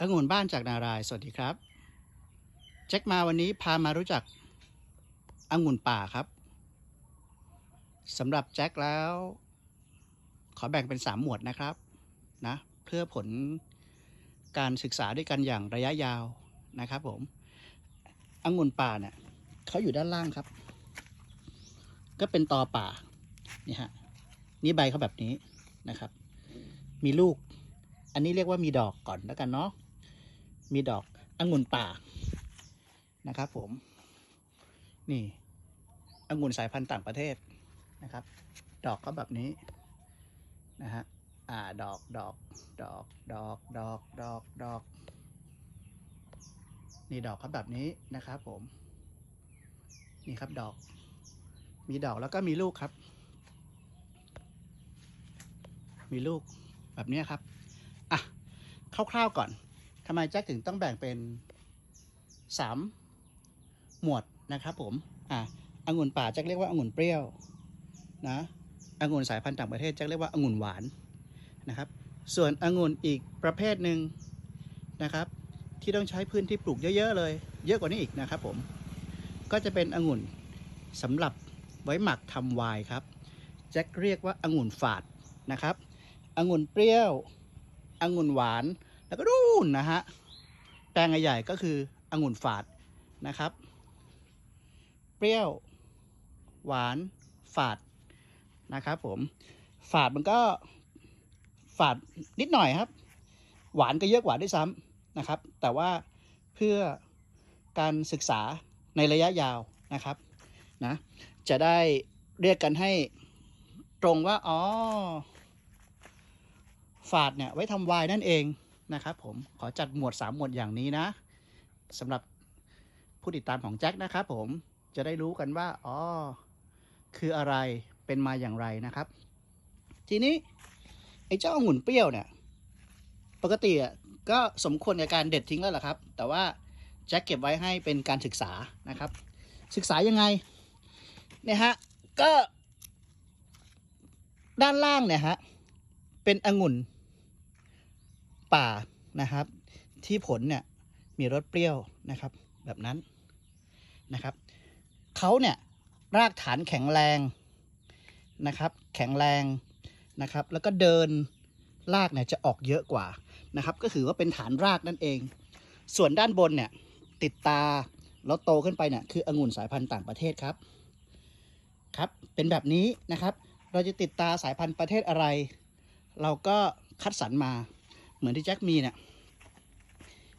องุ่นบ้านจากนารายสวัสดีครับ แจ็คมาวันนี้พามารู้จักองุ่นป่าครับสำหรับแจ็คแล้ว ขอแบ่งเป็นสามหมวดนะครับนะเพื่อผลการศึกษาด้วยกันอย่างระยะยาวนะครับผมองุ่นป่าเนี่ยเขาอยู่ด้านล่างครับ ก็เป็นตอป่านี่ฮะนี่ใบเขาแบบนี้นะครับ มีลูก อันนี้เรียกว่ามีดอกก่อนแล้วกันเนาะ มีดอกองุ่นป่านะครับผม นี่องุ่นสายพันธุ์ต่างประเทศนะครับ ดอกก็แบบนี้นะฮะอ่าดอกดอกดอกดอกดอกดอกดอก นี่ดอกเขาแบบนี้นะครับผม นี่ครับดอก มีดอกแล้วก็มีลูกครับ มีลูกแบบนี้ครับอะคร่าวๆก่อน ทำไมแจ็คถึงต้องแบ่งเป็นสามหมวดนะครับผม อะองุ่นป่าแจ็คเรียกว่าองุ่นเปรี้ยวนะองุ่นสายพันธุ์ต่างประเทศแจ็คเรียกว่าองุ่นหวานนะครับ ส่วนองุ่นอีกประเภทหนึ่งนะครับ ที่ต้องใช้พื้นที่ปลูกเยอะๆเลย เยอะกว่านี้อีกนะครับผม ก็จะเป็นองุ่นสำหรับไว้หมักทำไวน์ครับแจ็คเรียกว่าองุ่นฝาดนะครับองุ่นเปรี้ยวองุ่นหวาน แล้วก็นู่นนะฮะ แปลงใหญ่ๆก็คือองุ่นฝาดนะครับ เปรี้ยว หวานฝาดนะครับผม ฝาดมันก็ฝาดนิดหน่อยครับ หวานก็เยอะกว่าด้วยซ้ำนะครับ แต่ว่าเพื่อการศึกษาในระยะยาวนะครับนะจะได้เรียกกันให้ตรงว่า อ๋อ ฝาดเนี่ย ไว้ทำไวน์นั่นเอง นะครับผมขอจัดหมวด 3 หมวดอย่างนี้นะสำหรับผู้ติดตามของแจ็คนะครับผมจะได้รู้กันว่าอ๋อคืออะไรเป็นมาอย่างไรนะครับ ทีนี้ไอ้เจ้าองุ่นเปรี้ยวเนี่ยปกติอะก็สมควรกับการเด็ดทิ้งแล้วล่ะครับ แต่ว่าแจ็คเก็บไว้ให้เป็นการศึกษานะครับ ศึกษายังไงเนี่ยฮะก็ด้านล่างเนี่ยฮะเป็นองุ่น ป่านะครับ ที่ผลเนี่ยมีรสเปรี้ยวนะครับ แบบนั้นนะครับเขาเนี่ยรากฐานแข็งแรงนะครับ แข็งแรงนะครับ แล้วก็เดินรากเนี่ยจะออกเยอะกว่านะครับ ก็คือว่าเป็นฐานรากนั่นเอง ส่วนด้านบนเนี่ยติดตาแล้วโตขึ้นไปเนี่ยคือองุ่นสายพันธุ์ต่างประเทศครับครับ เป็นแบบนี้นะครับ เราจะติดตาสายพันธุ์ประเทศอะไร เราก็คัดสรรมา มือนที่แจ็คมีเนี่ย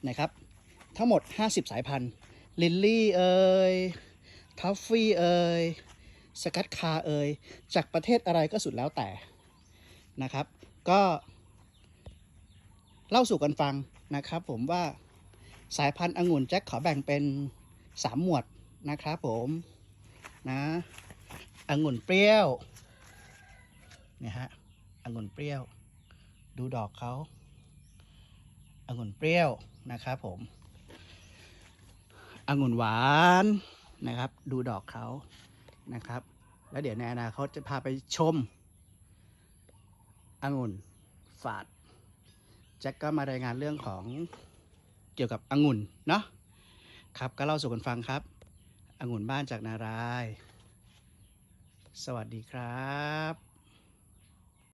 นะครับ ทั้งหมด 50 สายพันธุ์ ลิลลี่เอ่ยทัฟฟี่เอ่ยสกัดคาเอ่ยจากประเทศอะไรก็สุดแล้วแต่นะครับ ก็เล่าสู่กันฟังนะครับ ผมว่าสายพันธุ์องุ่นแจ็คขอแบ่งเป็น 3 หมวดนะครับผมนะองุ่นเปรี้ยวเนี่ยฮะองุ่นเปรี้ยว ดูดอกเขา องุ่นเปรี้ยวนะครับผมองุ่นหวานนะครับ ดูดอกเขานะครับ แล้วเดี๋ยวในอนาคตจะพาไปชมองุ่นฝาดแจ็คก็มารายงานเรื่องของเกี่ยวกับองุ่นเนาะครับก็เล่าสู่กันฟังครับองุ่นบ้านจากนาราย สวัสดีครับ